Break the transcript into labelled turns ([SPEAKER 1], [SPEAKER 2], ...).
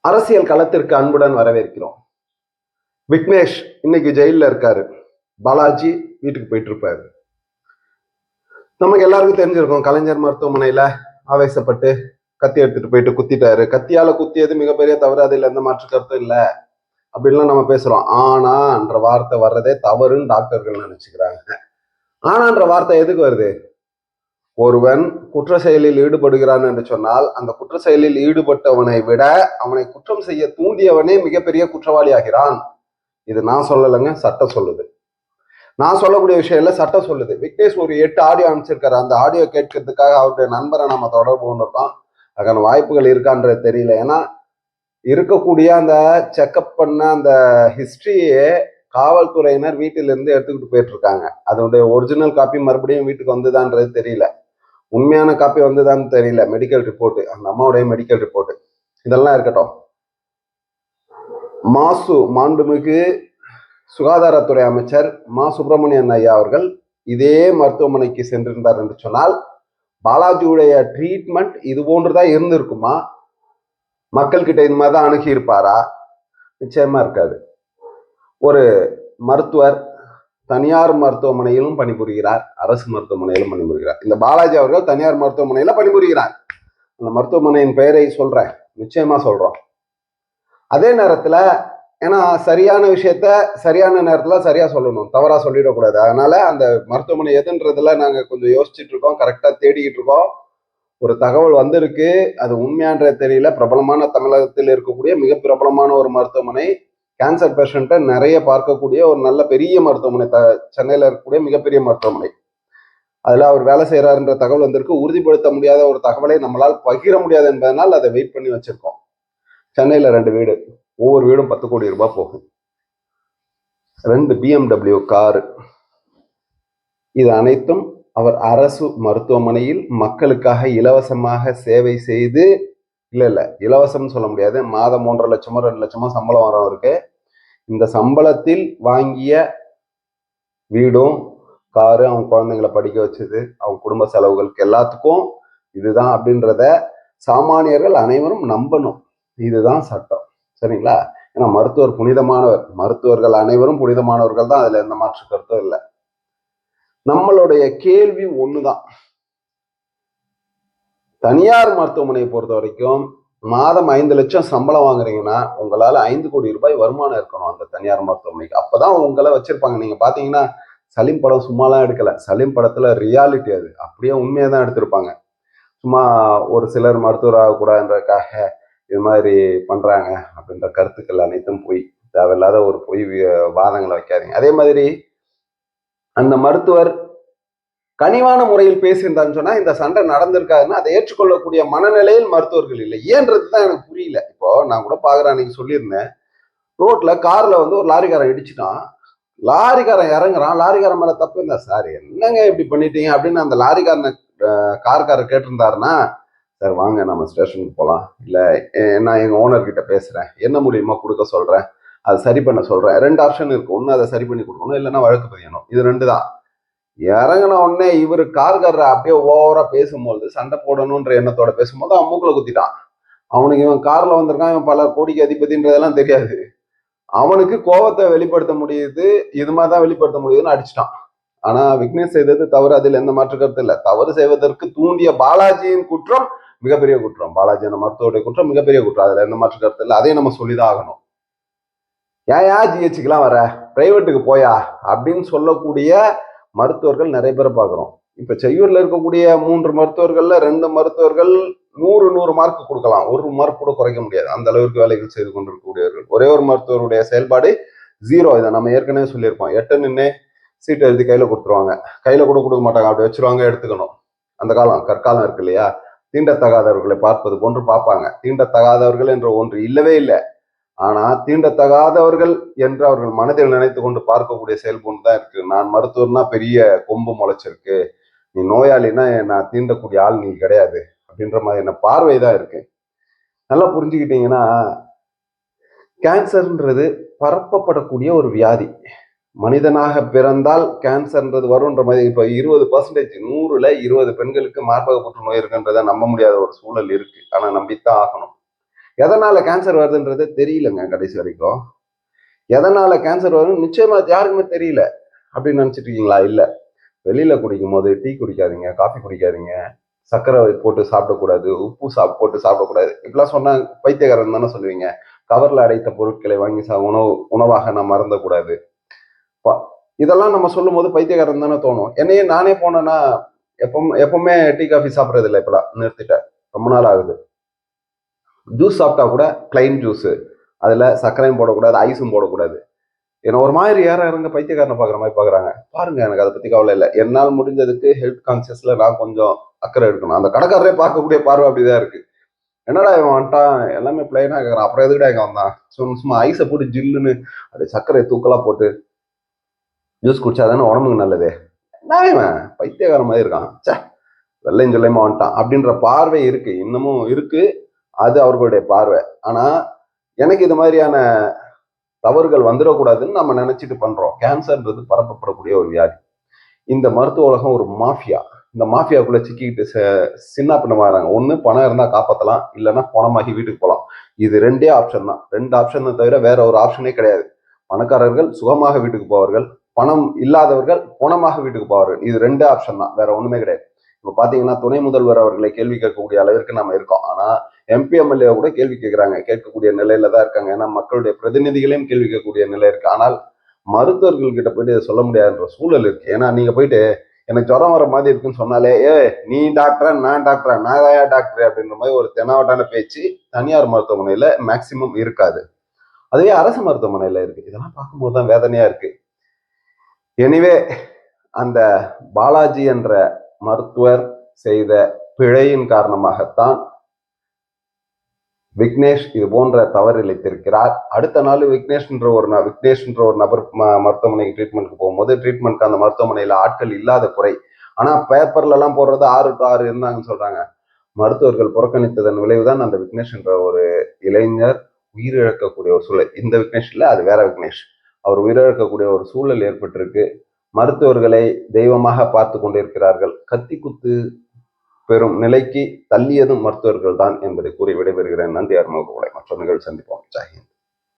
[SPEAKER 1] அரசியல் களத்திற்கு அன்புடன் வரவேற்கிறோம். விக்னேஷ் இன்னைக்கு ஜெயிலில் இருக்காரு. பாலாஜி வீட்டுக்கு போயிட்டு இருப்பாரு நமக்கு எல்லாருக்கும் தெரிஞ்சிருக்கோம் கலைஞர் மருத்துவமனையில ஆவேசப்பட்டு கத்தி எடுத்துட்டு போயிட்டு குத்திட்டாரு. கத்தியால குத்தியது மிகப்பெரிய தவறு அதில் எந்த மாற்று கருத்தும் இல்லை. அப்படின்லாம் நம்ம பேசுறோம். ஆனான்ற வார்த்தை வர்றதே தவறுன்னு டாக்டர்கள் நினைச்சுக்கிறாங்க. ஆனான்ற வார்த்தை எதுக்கு வருது? ஒருவன் குற்ற செயலில் ஈடுபடுகிறான் என்று சொன்னால் அந்த குற்ற செயலில் ஈடுபட்டவனை விட அவனை குற்றம் செய்ய தூண்டியவனே மிகப்பெரிய குற்றவாளி ஆகிறான் இது நான் சொல்லலைங்க சட்டம் சொல்லுது. நான் சொல்லக்கூடிய விஷயம் இல்லை சட்டம் சொல்லுது. விக்னேஷ் ஒரு எட்டு ஆடியோ அனுப்பிச்சிருக்காரு. அந்த ஆடியோ கேட்கறதுக்காக அவருடைய நண்பரை நம்ம தொடர்பு கொண்டிருக்கோம். அதுக்கான வாய்ப்புகள் இருக்கான்றது தெரியல. ஏன்னா இருக்கக்கூடிய அந்த செக்கப் பண்ண அந்த ஹிஸ்டரியே காவல்துறையினர் வீட்டிலிருந்து எடுத்துக்கிட்டு போயிட்டு இருக்காங்க அதனுடைய ஒரிஜினல் காப்பி மறுபடியும் வீட்டுக்கு வந்துதான்றது தெரியல. உண்மையான காப்பி வந்ததான்னு தெரியல. மெடிக்கல் ரிப்போர்ட் அந்த அம்மாவுடைய மெடிக்கல் ரிப்போர்ட் இதெல்லாம் இருக்கட்டும். மாசு மாண்புமிகு சுகாதாரத்துறை அமைச்சர் மா. சுப்பிரமணியன் ஐயா அவர்கள் இதே மருத்துவமனைக்கு சென்றிருந்தார் என்று சொன்னால் பாலாஜியுடைய ட்ரீட்மெண்ட் இது போன்றுதான் இருந்திருக்குமா? மக்கள்கிட்ட இந்த மாதிரி தான் அணுகியிருப்பாரா? நிச்சயமா இருக்காது. ஒரு மருத்துவர் தனியார் மருத்துவமனையிலும் பணிபுரிகிறார். அரசு மருத்துவமனையிலும் பணிபுரிகிறார். இந்த பாலாஜி அவர்கள் தனியார் மருத்துவமனையில பணிபுரிகிறார். அந்த மருத்துவமனையின் பெயரை சொல்றேன். நிச்சயமா சொல்றோம். அதே நேரத்துல ஏன்னா சரியான விஷயத்த சரியான நேரத்துல சரியா சொல்லணும். தவறா சொல்லிடக்கூடாது. அதனால அந்த மருத்துவமனை எதுன்றதுல நாங்க கொஞ்சம் யோசிச்சுட்டு இருக்கோம். கரெக்டா தேடிக்கிட்டு இருக்கோம். ஒரு தகவல் வந்திருக்கு. அது உண்மையான்ற தெரியல. பிரபலமான தமிழகத்தில் இருக்கக்கூடிய மிக பிரபலமான ஒரு மருத்துவமனை கேன்சர் பேஷண்ட்டை நிறைய பார்க்கக்கூடிய ஒரு நல்ல பெரிய மருத்துவமனை த சென்னையில் இருக்கக்கூடிய மிகப்பெரிய மருத்துவமனை. அதில் அவர் வேலை செய்கிறாருன்ற தகவல் வந்திருக்கு. உறுதிப்படுத்த முடியாத ஒரு தகவலை நம்மளால் பகிர முடியாது என்பதனால் அதை வெயிட் பண்ணி வச்சுருக்கோம். சென்னையில் ரெண்டு வீடு. ஒவ்வொரு வீடும் பத்து கோடி ரூபாய் போகும். ரெண்டு பிஎம்டபிள்யூ காரு இது அனைத்தும் அவர் அரசு மருத்துவமனையில் மக்களுக்காக இலவசமாக சேவை செய்து இல்லை இல்லை இலவசம்னு சொல்ல முடியாது. மாதம் ஒன்றரை லட்சமோ ரெண்டு லட்சமோ சம்பளம் வரும் அவருக்கு இந்த சம்பளத்தில் வாங்கிய வீடும் காரு அவங்க குழந்தைங்களை படிக்க வச்சது அவங்க குடும்ப செலவுகளுக்கு எல்லாத்துக்கும் இதுதான் அப்படின்றத சாமானியர்கள் அனைவரும் நம்பணும். இதுதான் சட்டம். சரிங்களா? ஏன்னா மருத்துவர் புனிதமானவர். மருத்துவர்கள் அனைவரும் புனிதமானவர்கள் தான். அதுல எந்த மாற்று கருத்தும் இல்லை. நம்மளுடைய கேள்வி ஒண்ணுதான். தனியார் மருத்துவமனையை பொறுத்த வரைக்கும் மாதம் ஐந்து லட்சம் சம்பளம் வாங்குறீங்கன்னா உங்களால ஐந்து கோடி ரூபாய் வருமானம் இருக்கணும் அந்த தனியார் மருத்துவமனைக்கு. அப்பதான் உங்களை வச்சிருப்பாங்க. நீங்க பாத்தீங்கன்னா சலீம் படம் சும்மாலாம் எடுக்கல. சலீம் படத்துல ரியாலிட்டி அது. அப்படியே உண்மையை தான் எடுத்திருப்பாங்க. சும்மா ஒரு சிலர் மருத்துவராக கூடாதுன்றதுக்காக இது மாதிரி பண்றாங்க அப்படின்ற கருத்துக்கள் அனைத்தும் போய் தேவையில்லாத ஒரு பொய் வாதங்களை வைக்காதீங்க. அதே மாதிரி அந்த மருத்துவர் கனிவான முறையில் பேசியிருந்தான்னு சொன்னா இந்த சண்டை நடந்திருக்காதுன்னா அதை ஏற்றுக்கொள்ளக்கூடிய மனநிலையில் மருத்துவர்கள் இல்லை. ஏன்றது தான் எனக்கு புரியல. இப்போ நான் கூட பாக்குறேன் அன்னைக்கு சொல்லியிருந்தேன். ரோட்ல கார்ல வந்து ஒரு லாரிக்காரன் இடிச்சிட்டான். லாரிக்காரன் இறங்குறான். லாரிக்காரன் மேல தப்பு இருந்தா சார் என்னங்க இப்படி பண்ணிட்டீங்க? அப்படின்னு அந்த லாரிக்காரனை கார்காரர் கேட்டிருந்தாருன்னா சார் வாங்க நம்ம ஸ்டேஷனுக்கு போகலாம் இல்லை நான் எங்கள் ஓனர் கிட்ட பேசுகிறேன் என்ன மூலியமாக கொடுக்க சொல்கிறேன் அதை சரி பண்ண சொல்கிறேன் ரெண்டு ஆப்ஷன் இருக்கு. ஒன்று அதை சரி பண்ணி கொடுக்கணும் இல்லைன்னா வழக்கு பதியணும். இது ரெண்டு தான். இறங்கின உடனே இவர் கார்காரரை அப்படியே ஓவரா பேசும்போது சண்டை போடணுன்ற எண்ணத்தோட பேசும்போது அவன் மூக்கில் குத்திட்டான். அவனுக்கு இவன் கார்ல வந்திருக்கான் இவன் பல கோடிக்கு அதிபதின்றதெல்லாம் தெரியாது. அவனுக்கு கோபத்தை வெளிப்படுத்த முடியுது இது மாதிரி தான் வெளிப்படுத்த முடியுதுன்னு அடிச்சிட்டான். ஆனா விக்னேஷ் செய்தது தவறு அதில் எந்த மாற்று கருத்து இல்லை. தவறு செய்வதற்கு தூண்டிய பாலாஜியின் குற்றம் மிகப்பெரிய குற்றம். பாலாஜி அந்த மருத்துவருடைய குற்றம் மிகப்பெரிய குற்றம். அதுல எந்த மாற்று கருத்து இல்லை. அதையும் நம்ம சொல்லிதான் ஆகணும். ஏன் ஏன் ஜிஹெச்சுக்கெல்லாம் வர பிரைவேட்டுக்கு போயா? அப்படின்னு சொல்லக்கூடிய மருத்துவர்கள் நிறைய பேரை பார்க்குறோம். இப்போ செய்யூரில் இருக்கக்கூடிய மூன்று மருத்துவர்களில் ரெண்டு மருத்துவர்கள் நூறு நூறு மார்க் கொடுக்கலாம். ஒரு மார்க் கூட குறைக்க முடியாது. அந்த அளவிற்கு வேலைகள் செய்து கொண்டிருக்கக்கூடியவர்கள். ஒரே ஒரு மருத்துவருடைய செயல்பாடு ஜீரோ இதை நம்ம ஏற்கனவே சொல்லியிருப்போம். எட்டு நின்று சீட்டை எழுதி கையில் கொடுத்துருவாங்க. கையில் கூட கொடுக்க மாட்டாங்க. அப்படி வச்சிருவாங்க எடுத்துக்கணும். அந்த காலம் கற்காலம் இருக்கு இல்லையா? தீண்டத்தகாதவர்களை பார்ப்பது போன்று பார்ப்பாங்க. தீண்டத்தகாதவர்கள் என்ற ஒன்று இல்லவே இல்லை. ஆனா தீண்டத்தகாதவர்கள் என்று அவர்கள் மனதில் நினைத்து கொண்டு பார்க்கக்கூடிய செயல்பொன்று தான் இருக்கு. நான் மருத்துவர்னா பெரிய கொம்பு முளைச்சிருக்கு. நீ நோயாளினா நான் தீண்டக்கூடிய ஆள் நீ கிடையாது அப்படின்ற மாதிரி என்ன பார்வை தான் இருக்கு. நல்லா புரிஞ்சுக்கிட்டீங்கன்னா கேன்சர்ன்றது பரப்பப்படக்கூடிய ஒரு வியாதி. மனிதனாக பிறந்தால் கேன்சர்ன்றது வரும்ன்ற மாதிரி இப்போ இருபது பர்சன்டேஜ் நூறுல இருபது பெண்களுக்கு மார்பக புற்றுநோய் இருக்குன்றதை நம்ப முடியாத ஒரு சூழல் இருக்கு. ஆனால் நம்பித்தான் ஆகணும். எதனால கேன்சர் வருதுன்றது தெரியலங்க கடைசி வரைக்கும். எதனால கேன்சர் வருதுன்னு நிச்சயமா யாருக்குமே தெரியல. அப்படின்னு நினைச்சிட்டு இருக்கீங்களா? இல்ல. வெளியில குடிக்கும் போது டீ குடிக்காதீங்க காஃபி குடிக்காதீங்க சர்க்கரை போட்டு சாப்பிடக்கூடாது உப்பு சாப் போட்டு சாப்பிடக்கூடாது. இப்படிலாம் சொன்னா பைத்தியக்காரன் தானே சொல்லுவீங்க. கவர்ல அடைத்த பொருட்களை வாங்கி சா உணவு உணவாக நான் மறந்தக்கூடாது இதெல்லாம் நம்ம சொல்லும் போது பைத்தியக்காரன் தானே தோணும். என்னையே நானே போனேன்னா எப்பவும் எப்பவுமே டீ காஃபி சாப்பிட்றது இல்லை இப்பெல்லாம். நிறுத்திட்டேன். ரொம்ப நாள் ஆகுது. ஜூஸ் சாப்பிட்டா கூட பிளைன் ஜூஸு அதில் சர்க்கரையும் போடக்கூடாது ஐஸும் போடக்கூடாது. ஏன்னா ஒரு மாதிரி யாரும் இறங்க பைத்தியக்காரனை பார்க்குற மாதிரி பார்க்குறாங்க. பாருங்க எனக்கு அதை பற்றி கவலை இல்லை. என்னால் முடிஞ்சதுக்கு ஹெல்த் கான்சியஸில் நான் கொஞ்சம் அக்கறை எடுக்கணும். அந்த கடைக்காரரே பார்க்கக்கூடிய பார்வை அப்படிதான் இருக்குது என்னடா இவன் வந்துட்டான்? எல்லாமே பிளைனாக கேட்குறான் அப்புறம் எதுக்குடா இங்கே வந்தான்? சும்மா சும்மா ஐஸை போட்டு ஜில்லுன்னு அப்படியே சர்க்கரை தூக்கலாக போட்டு ஜூஸ் குடிச்சாதானே உடம்புக்கு நல்லது? என்ன இவன்? பைத்தியக்கார மாதிரி இருக்கான். ச்சே வெள்ளையும் சொல்லையுமா வந்துட்டான் அப்படின்ற பார்வை இருக்குது இன்னமும் இருக்குது அது அவர்களுடைய பார்வை. ஆனா எனக்கு இது மாதிரியான தவறுகள் வந்துடக்கூடாதுன்னு நம்ம நினைச்சிட்டு பண்றோம். கேன்சர்ன்றது பரப்பப்படக்கூடிய ஒரு வியாதி. இந்த மருத்துவ உலகம் ஒரு மாஃபியா. இந்த மாஃபியாக்குள்ளே சிக்கிக்கிட்டு ச- சின்ன பின்னமாகறாங்க ஒன்று பணம் இருந்தால் காப்பாற்றலாம் இல்லைன்னா பணமாகி வீட்டுக்கு போகலாம் இது ரெண்டே ஆப்ஷன் தான். ரெண்டு ஆப்ஷன் தவிர வேற ஒரு ஆப்ஷனே கிடையாது. பணக்காரர்கள் சுகமாக வீட்டுக்கு போவார்கள். பணம் இல்லாதவர்கள் பணமாக வீட்டுக்கு போவார்கள். இது ரெண்டு ஆப்ஷன் தான். வேற ஒன்றுமே கிடையாது. இப்போ பார்த்தீங்கன்னா துணை முதல்வர் அவர்களை கேள்வி கேட்கக்கூடிய அளவிற்கு நம்ம இருக்கோம். ஆனால் எம்பி எம்எல்ஏ கூட கேள்வி கேட்குறாங்க கேட்கக்கூடிய நிலையில தான் இருக்காங்க. ஏன்னா மக்களுடைய பிரதிநிதிகளையும் கேள்வி கேட்கக்கூடிய நிலை இருக்கு. ஆனால் மருத்துவர்கள் கிட்ட போயிட்டு சொல்ல முடியாதுன்ற சூழல் இருக்கு. ஏன்னா நீங்க போயிட்டு எனக்கு ஜுரம் வர மாதிரி இருக்குன்னு சொன்னாலே ஏ நீ டாக்டரா நான் டாக்டரா நான் தாயா டாக்டர்? அப்படின்ற மாதிரி ஒரு தெனாவட்டான பேச்சு தனியார் மருத்துவமனையில மேக்சிமம் இருக்காது. அதுவே அரசு மருத்துவமனையில இருக்கு. இதெல்லாம் பார்க்கும்போது தான் வேதனையா இருக்கு. எனிவே அந்த பாலாஜி என்ற மருத்துவர் செய்த பிழையின் காரணமாகத்தான் விக்னேஷ் இது போன்ற தவறு இழைத்திருக்கிறார். அடுத்த நாள் விக்னேஷ்ன்ற ஒரு ந- விக்னேஷ்ன்ற ஒரு நபர் ம- மருத்துவமனைக்கு ட்ரீட்மெண்ட்டுக்கு போகும்போது ட்ரீட்மெண்ட்க்கு அந்த மருத்துவமனையில் ஆட்கள் இல்லாத குறை. ஆனா பேப்பர்ல எல்லாம் போடுறது ஆறு டு ஆறு இருந்தாங்கன்னு சொல்றாங்க. மருத்துவர்கள் புறக்கணித்ததன் விளைவுதான் அந்த விக்னேஷ் என்ற ஒரு இளைஞர் உயிரிழக்கக்கூடிய ஒரு சூழல். இந்த விக்னேஷ் இல்லை அது வேற விக்னேஷ். அவர் உயிரிழக்கக்கூடிய ஒரு சூழல் ஏற்பட்டிருக்கு. மருத்துவர்களை தெய்வமாக பார்த்து கொண்டிருக்கிறார்கள். கத்தி குத்து பெறும் நிலைக்கு தள்ளியதும் மருத்துவர்கள் தான் என்பதை கூறி விடைபெறுகிறேன். நன்றி அருமகுலை மற்ற நிகழ்ச்சி சந்திப்போம். ஜாகின்